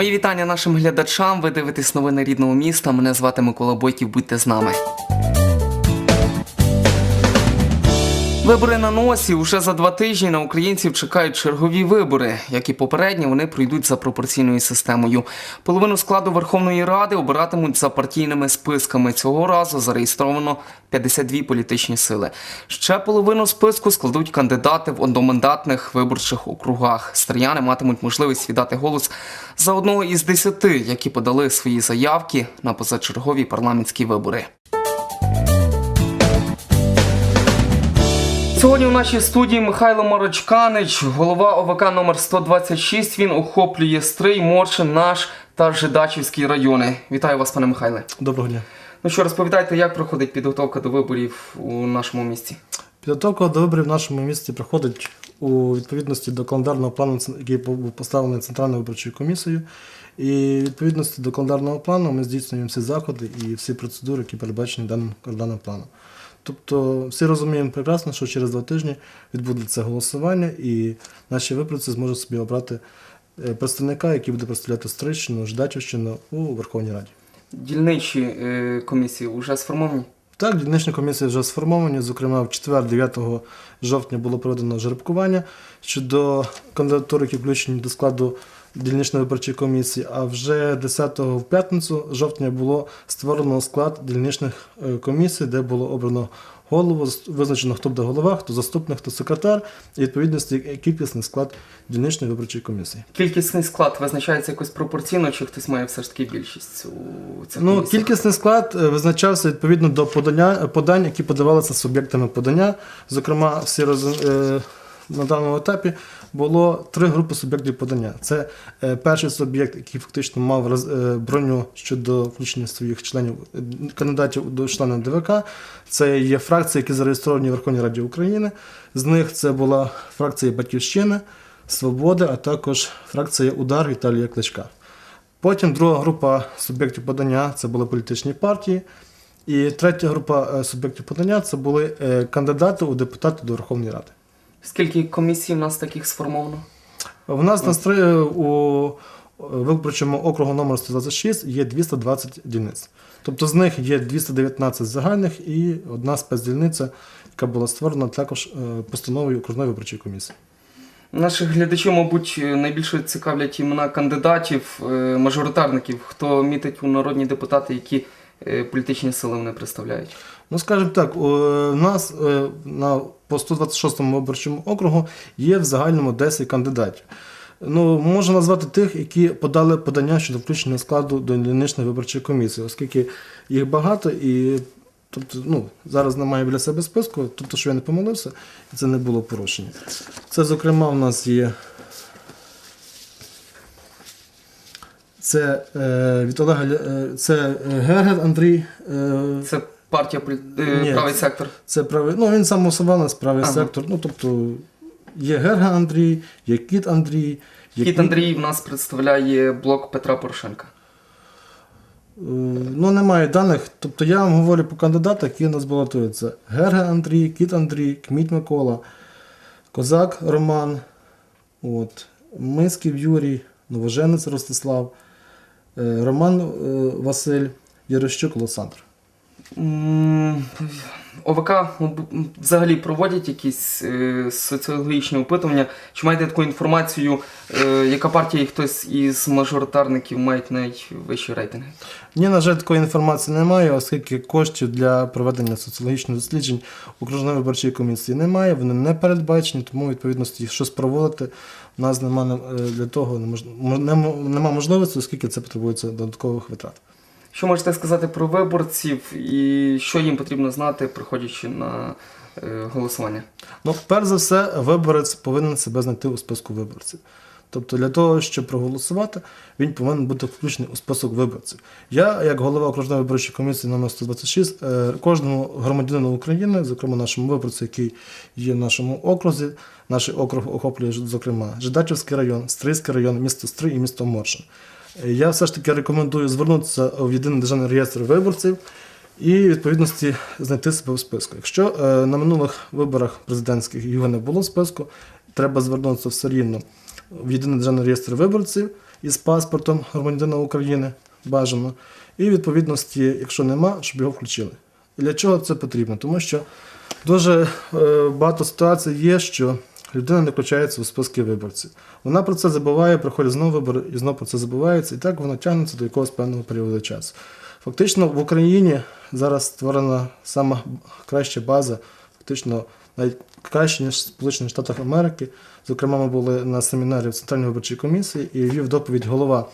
Мої вітання нашим глядачам. Ви дивитесь новини рідного міста. Мене звати Микола Бойків. Будьте з нами. Вибори на носі уже за два тижні на українців чекають чергові вибори. Як і попередні, вони пройдуть за пропорційною системою. Половину складу Верховної Ради обиратимуть за партійними списками. Цього разу зареєстровано 52 політичні сили. Ще половину списку складуть кандидати в одномандатних виборчих округах. Стар'яни матимуть можливість віддати голос за одного із десяти, які подали свої заявки на позачергові парламентські вибори. Сьогодні у нашій студії Михайло Марочканич, голова ОВК номер 126. Він охоплює Стрий, Моршин, наш та Жидачівський райони. Вітаю вас, пане Михайле. Доброго дня. Ну що, розповідайте, як проходить підготовка до виборів у нашому місті? Підготовка до виборів в нашому місті проходить у відповідності до календарного плану, який був поставлений Центральною виборчою комісією. І відповідності до календарного плану ми здійснюємо всі заходи і всі процедури, які передбачені даним календарним планом. Тобто всі розуміємо прекрасно, що через два тижні відбудеться голосування, і наші виборці зможуть собі обрати е, представника, який буде представляти Стрийщину, Ждачівщину у Верховній Раді. Дільничі е, комісії вже сформовані? Так, дільничні комісії вже сформовані. Зокрема, в четвер, 9 жовтня було проведено жеребкування щодо кандидатур, які включені до складу дільничної виборчої комісії. А вже 10 в п'ятницю жовтня було створено склад дільничних е, комісій, де було обрано голову, визначено, хто буде голова, хто заступник, хто секретар, і відповідності кількісний склад дільничної виборчої комісії. Кількісний склад визначається якось пропорційно, чи хтось має все ж таки більшість у цих Ну, комісіях? кількісний склад е, визначався відповідно до подання, подань, які подавалися суб'єктами подання. Зокрема, всі роз, е, на даному етапі було три групи суб'єктів подання. Це е, перший суб'єкт, який фактично мав е, броню щодо включення своїх членів е, кандидатів до членів ДВК. Це є фракції, які зареєстровані в Верховній Раді України. З них це була фракція Батьківщини, Свобода, а також фракція Удар Віталія Кличка. Потім друга група суб'єктів подання це були політичні партії. І третя група суб'єктів подання це були кандидати у депутати до Верховної Ради. Скільки комісій в нас таких сформовано? У нас на стри... у виборчому округу номер 126 є 220 дільниць. Тобто з них є 219 загальних і одна спецдільниця, яка була створена також е, постановою окружної виборчої комісії. Наших глядачів, мабуть, найбільше цікавлять імена кандидатів, е, мажоритарників, хто мітить у народні депутати, які е, політичні сили вони представляють. Ну, скажімо так, у нас е, на по 126 виборчому округу є в загальному 10 кандидатів. Ну, можна назвати тих, які подали подання щодо включення складу до дільничної виборчої комісії, оскільки їх багато і тобто, ну, зараз немає біля себе списку, тобто, що я не помилився, і це не було порушення. Це, зокрема, у нас є. Це е, від Олега е, це е, Андрій. Е, Це партія е, Ні, правий сектор. це правий, ну він самоособованець, правий Ага. сектор. Ну тобто є Герга Андрій, є Кіт Андрій, є Кіт Андрій в нас представляє блок Петра Порошенка. Е, Ну, немає даних. Тобто я вам говорю по кандидатах, які у нас балотуються. Герга Андрій, Кіт Андрій, Кміт Микола, Козак Роман, от, Мисків Юрій, Новоженець Ростислав, е, Роман Василь, Ярощук Олександр. ОВК взагалі проводять якісь е, соціологічні опитування. Чи маєте таку інформацію, е, яка партія і хтось із мажоритарників мають найвищі рейтинги? Ні, на жаль, такої інформації немає, оскільки коштів для проведення соціологічних досліджень окружної виборчої комісії немає, вони не передбачені, тому відповідності щось проводити у нас немає для того немож- мо- нем- нема можливості, оскільки це потребується додаткових витрат. Що можете сказати про виборців і що їм потрібно знати, приходячи на е, голосування? Ну, перш за все, виборець повинен себе знайти у списку виборців. Тобто для того, щоб проголосувати, він повинен бути включений у список виборців. Я, як голова окружної виборчої комісії номер 126, е, кожному громадянину України, зокрема нашому виборцю, який є в нашому окрузі, наш округ охоплює, зокрема, Жидачівський район, Стрийський район, місто Стрий і місто Моршин. Я все ж таки рекомендую звернутися в єдиний державний реєстр виборців і відповідності знайти себе в списку. Якщо е, на минулих виборах президентських його не було в списку, треба звернутися все рівно в єдиний державний реєстр виборців із паспортом громадянина України бажано. І відповідності, якщо нема, щоб його включили. Для чого це потрібно? Тому що дуже е, багато ситуацій є, що людина не включається у списки виборців. Вона про це забуває, приходять знову вибори і знову про це забувається, і так воно тягнеться до якогось певного періоду часу. Фактично в Україні зараз створена сама краща база, фактично навіть краще, ніж в Сполучених Штатах Америки. Зокрема, ми були на семінарі в Центральній виборчій комісії і вів доповідь голова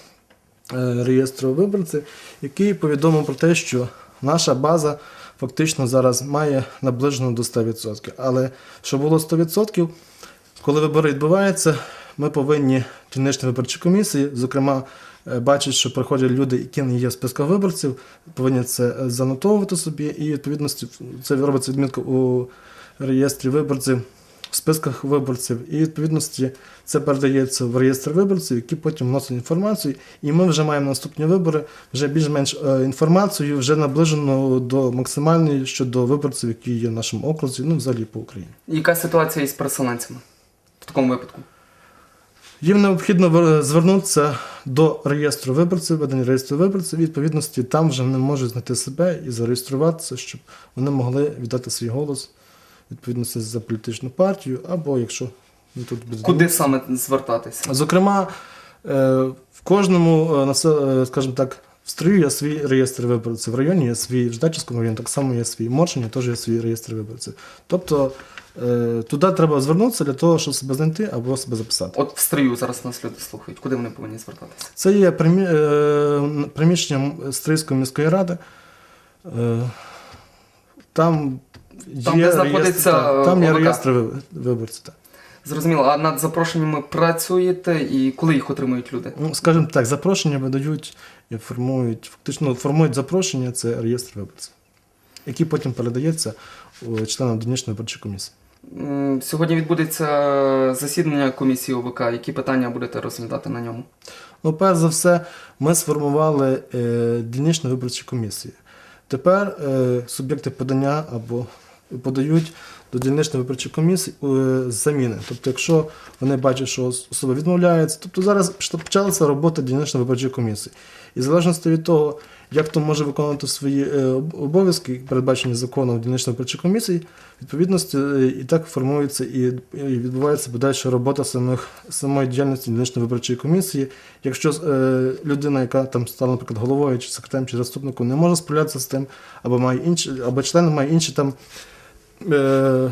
е, реєстру виборців, який повідомив про те, що наша база фактично зараз має наближено до 100%. Але щоб було 100%, коли вибори відбуваються, ми повинні дільничні виборчі комісії, зокрема, е, бачать, що приходять люди, які не є в списках виборців, повинні це е, занотовувати собі, і відповідності це робиться відмітка у реєстрі виборців, в списках виборців, і відповідності це передається в реєстр виборців, які потім вносять інформацію. І ми вже маємо наступні вибори, вже більш-менш е, інформацію, вже наближену до максимальної щодо виборців, які є в нашому окрузі, ну взагалі по Україні. Яка ситуація із переселенцями в такому випадку? Їм необхідно звернутися до реєстру виборців, ведення реєстру виборців, і відповідності там вже вони можуть знайти себе і зареєструватися, щоб вони могли віддати свій голос відповідності за політичну партію, або якщо ну, тут без Куди саме звертатися? Зокрема, е, в кожному е, е, скажімо так, в стрію є свій реєстр виборців, в районі є свій, в Ждачівському районі так само є свій, Моршині теж є свій реєстр виборців. Тобто туди треба звернутися для того, щоб себе знайти або себе записати. От в стрію зараз нас люди слухають. Куди вони повинні звертатися? Це є примі- приміщення Стрийської міської ради. Там, Там, є де знаходиться, реєстр, так, там є реєстр виборців. Так. Зрозуміло, а над запрошеннями працюєте і коли їх отримують люди? Ну, скажімо так, запрошення видають і формують, фактично формують запрошення, це реєстр виборців, який потім передається членам дільничної виборчої комісії. Сьогодні відбудеться засідання комісії ОВК. Які питання будете розглядати на ньому? Ну, перш за все, ми сформували е, дільничну виборчу комісію. Тепер е, суб'єкти подання або подають до дільничної виборчої комісії е, заміни. Тобто, якщо вони бачать, що особа відмовляється, тобто зараз почалася робота дільничної виборчої комісії. І в залежності від того, як хто може виконувати свої е, обов'язки, передбачені законом дільничної виборчої комісії, відповідності е, і так формується і, відбувається подальша робота самих самої діяльності дільничної виборчої комісії. Якщо людина, яка там стала, наприклад, головою чи секретарем чи заступником, не може справлятися з тим, або має інші, або член має інші там,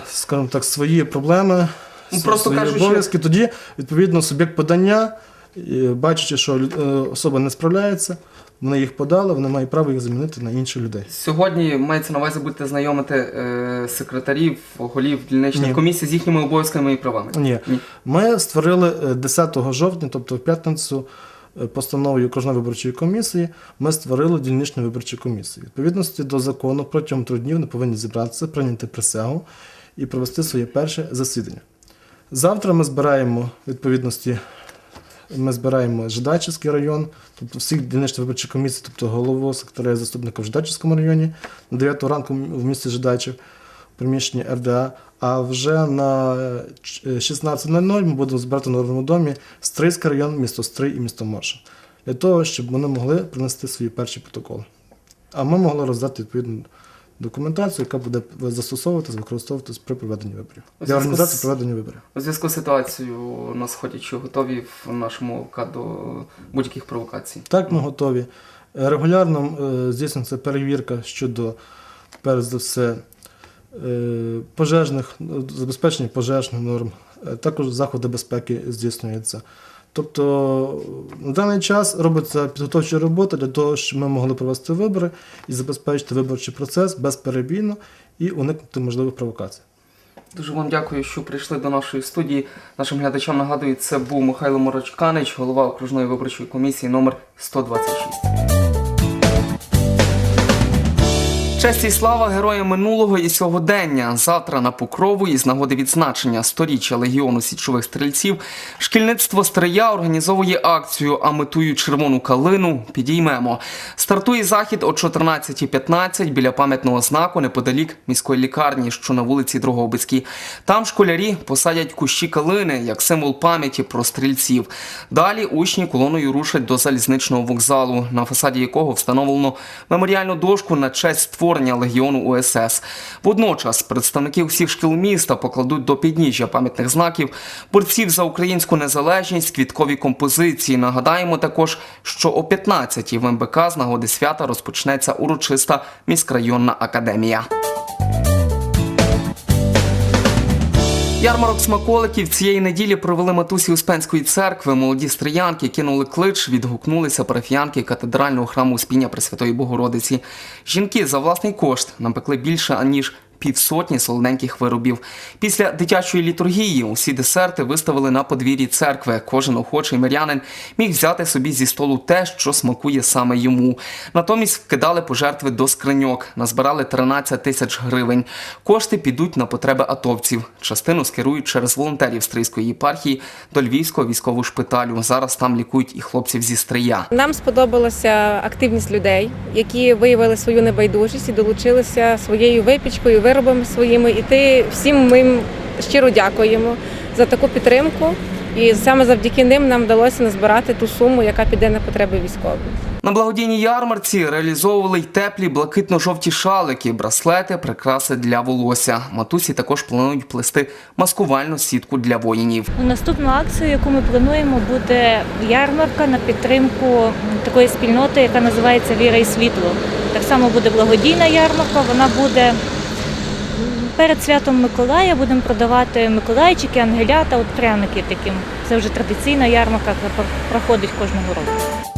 скажімо так, свої проблеми, Ну, просто свої кажучи- обов'язки, тоді відповідно суб'єкт подання, е, бачачи, що е, особа не справляється, вони їх подали, вони мають право їх замінити на інших людей. Сьогодні мається на увазі будете знайомити е, секретарів, голів дільничних Ні. комісій з їхніми обов'язками і правами. Ні. Ні. Ми створили е, 10 жовтня, тобто в п'ятницю, е, постановою окружної виборчої комісії, ми створили дільничну виборчу комісію. Відповідності до закону протягом трьох днів вони повинні зібратися, прийняти присягу і провести своє перше засідання. Завтра ми збираємо відповідності. Ми збираємо Жидачівський район, тобто всіх дільничних виборчих комісій, тобто голову, секретаря заступника в Жидачівському районі на 9 ранку в місті Жидачів, приміщенні РДА. А вже на е, 16.00 ми будемо збирати на Народному домі Стрийський район, місто Стрий і місто Морша. Для того, щоб вони могли принести свої перші протоколи. А ми могли роздати відповідну документацію, яка буде застосовуватися, використовуватися при проведенні виборів. Для організації проведення виборів. У зв'язку з ситуацією на сході, чи готові в нашому ОВК до будь-яких провокацій? Так, ми готові. Е, Регулярно е, здійснюється перевірка щодо, перш за все, е, пожежних, ну, забезпечення пожежних норм, Е, також заходи безпеки здійснюються. Тобто на даний час робиться підготовча робота для того, щоб ми могли провести вибори і забезпечити виборчий процес безперебійно і уникнути можливих провокацій. Дуже вам дякую, що прийшли до нашої студії. Нашим глядачам нагадую, це був Михайло Морочканич, голова окружної виборчої комісії номер 126. Честь і слава героям минулого і сьогодення. Завтра на Покрову із нагоди відзначення сторіччя легіону січових стрільців. Шкільництво Стрия організовує акцію А метую червону калину підіймемо. Стартує захід о 14.15 біля пам'ятного знаку неподалік міської лікарні, що на вулиці Дрогобицькій. Там школярі посадять кущі калини як символ пам'яті про стрільців. Далі учні колоною рушать до залізничного вокзалу, на фасаді якого встановлено меморіальну дошку на честь створення легіону УСС. Водночас представники всіх шкіл міста покладуть до підніжжя пам'ятних знаків борців за українську незалежність, квіткові композиції. Нагадаємо також, що о 15-й в МБК з нагоди свята розпочнеться урочиста міськрайонна академія. Ярмарок смаколиків цієї неділі провели матусі Успенської церкви. Молоді стріянки кинули клич, відгукнулися парафіянки катедрального храму Успіння Пресвятої Богородиці. Жінки за власний кошт напекли більше аніж півсотні солоденьких виробів. Після дитячої літургії усі десерти виставили на подвір'ї церкви. Кожен охочий мирянин міг взяти собі зі столу те, що смакує саме йому. Натомість вкидали пожертви до скриньок, назбирали 13 тисяч гривень. Кошти підуть на потреби атовців. Частину скерують через волонтерів Стрийської єпархії до Львівського військового шпиталю. Зараз там лікують і хлопців зі Стрия. Нам сподобалася активність людей, які виявили свою небайдужість і долучилися своєю випічкою, виробами своїми. І ти всім ми їм щиро дякуємо за таку підтримку. І саме завдяки ним нам вдалося назбирати ту суму, яка піде на потреби військових. На благодійній ярмарці реалізовували й теплі блакитно-жовті шалики, браслети, прикраси для волосся. Матусі також планують плести маскувальну сітку для воїнів. Наступну акцію, яку ми плануємо, буде ярмарка на підтримку такої спільноти, яка називається Віра і світло. Так само буде благодійна ярмарка. Вона буде перед святом Миколая. Будемо продавати миколайчики, ангелята, от пряники таким. Це вже традиційна ярмарка, яка проходить кожного року.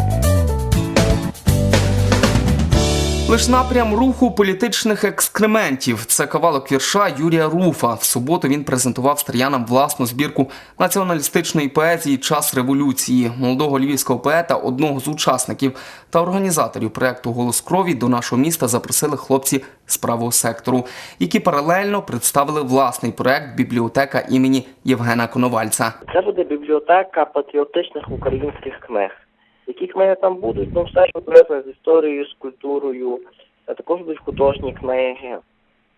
Лиш напрям руху політичних екскрементів. Це кавалок вірша Юрія Руфа. В суботу він презентував стріянам власну збірку націоналістичної поезії Час революції молодого львівського поета, одного з учасників та організаторів проекту Голос крові до нашого міста запросили хлопці з правого сектору, які паралельно представили власний проект бібліотека імені Євгена Коновальця. Це буде бібліотека патріотичних українських книг. Які книги там будуть? Ну, все, що пов'язане з історією, з культурою, також будуть художні книги.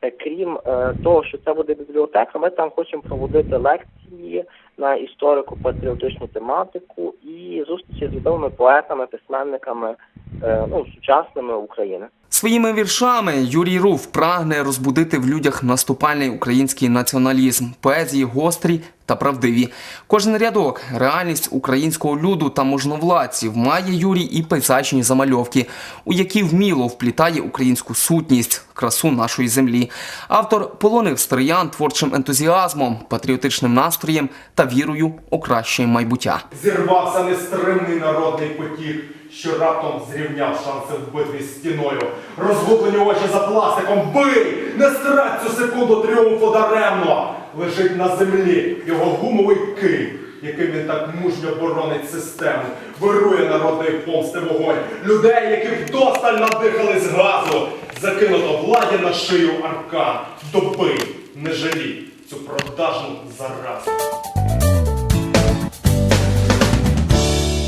Е, Крім е, того, що це буде бібліотека, ми там хочемо проводити лекції на історико-патріотичну тематику і зустрічі з відомими поетами, письменниками, е, ну, сучасними України. Своїми віршами Юрій Руф прагне розбудити в людях наступальний український націоналізм, поезії гострі та правдиві. Кожен рядок, реальність українського люду та можновладців має Юрій і пейзажні замальовки, у які вміло вплітає українську сутність, красу нашої землі. Автор полонив стриян творчим ентузіазмом, патріотичним настроєм та вірою у краще майбуття. Зірвався нестримний народний потік, що раптом зрівняв шанси в битві з стіною. Розгублені очі за пластиком. Бий! Не страт цю секунду тріумфу даремно! Лежить на землі його гумовий кий, яким він так мужньо боронить систему. Вирує народної помсти вогонь. Людей, які вдосталь надихались газу. Закинуто владі на шию аркан. Добий, не жалій цю продажну заразу.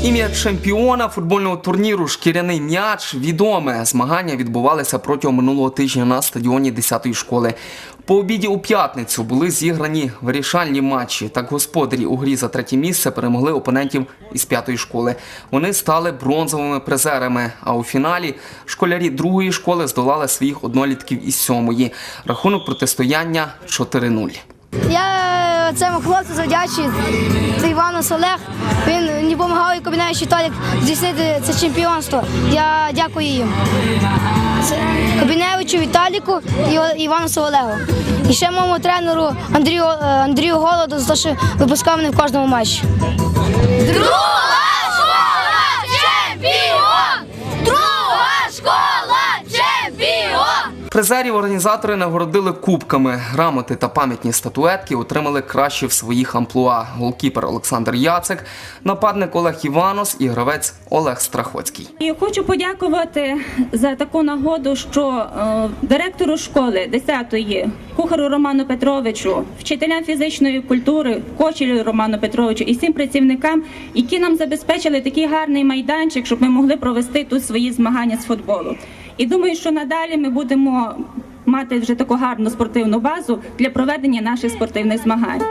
Ім'я чемпіона футбольного турніру Шкіряний м'яч відоме. Змагання відбувалися протягом минулого тижня на стадіоні 10-ї школи. По обіді у п'ятницю були зіграні вирішальні матчі. Так господарі у грі за третє місце перемогли опонентів із п'ятої школи. Вони стали бронзовими призерами. А у фіналі школярі другої школи здолали своїх однолітків із сьомої. Рахунок протистояння 4-0. Я цьому хлопцю завдячую це Івану Олег. Він мені допомагав і Кабіневич Віталік здійснити це чемпіонство. Я дякую їм. Це Кабіневичу Віталіку і Івану Солегу. І ще моєму тренеру Андрію, е, Андрію Голоду за те, що випускав мене в кожному матчі. Призерів організатори нагородили кубками. Грамоти та пам'ятні статуетки отримали кращі в своїх амплуа. Голкіпер Олександр Яцик, нападник Олег Іванос і гравець Олег Страхоцький. І хочу подякувати за таку нагоду, що е, директору школи 10-ї, кухару Роману Петровичу, вчителям фізичної культури, кочерю Роману Петровичу і всім працівникам, які нам забезпечили такий гарний майданчик, щоб ми могли провести тут свої змагання з футболу. І думаю, що надалі ми будемо мати вже таку гарну спортивну базу для проведення наших спортивних змагань.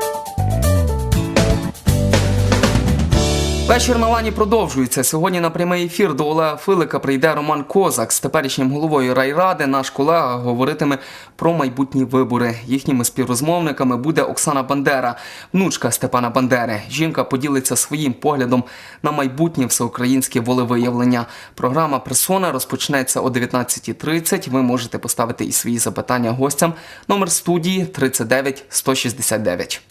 Вечір на лані продовжується. Сьогодні на прямий ефір до Олега Филика прийде Роман Козак з теперішнім головою райради. Наш колега говоритиме про майбутні вибори. Їхніми співрозмовниками буде Оксана Бандера, внучка Степана Бандери. Жінка поділиться своїм поглядом на майбутнє всеукраїнське волевиявлення. Програма Персона розпочнеться о 19.30. Ви можете поставити і свої запитання гостям. Номер студії 39 169.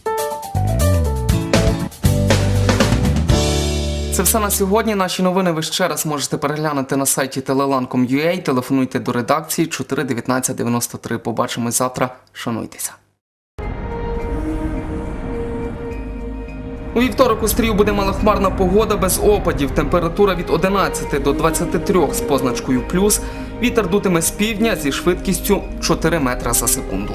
Це все на сьогодні. Наші новини ви ще раз можете переглянути на сайті telelan.com.ua. Телефонуйте до редакції 41993. Побачимось завтра. Шануйтеся. У вівторок у стрію буде малохмарна погода без опадів. Температура від 11 до 23 з позначкою плюс. Вітер дутиме з півдня зі швидкістю 4 метра за секунду.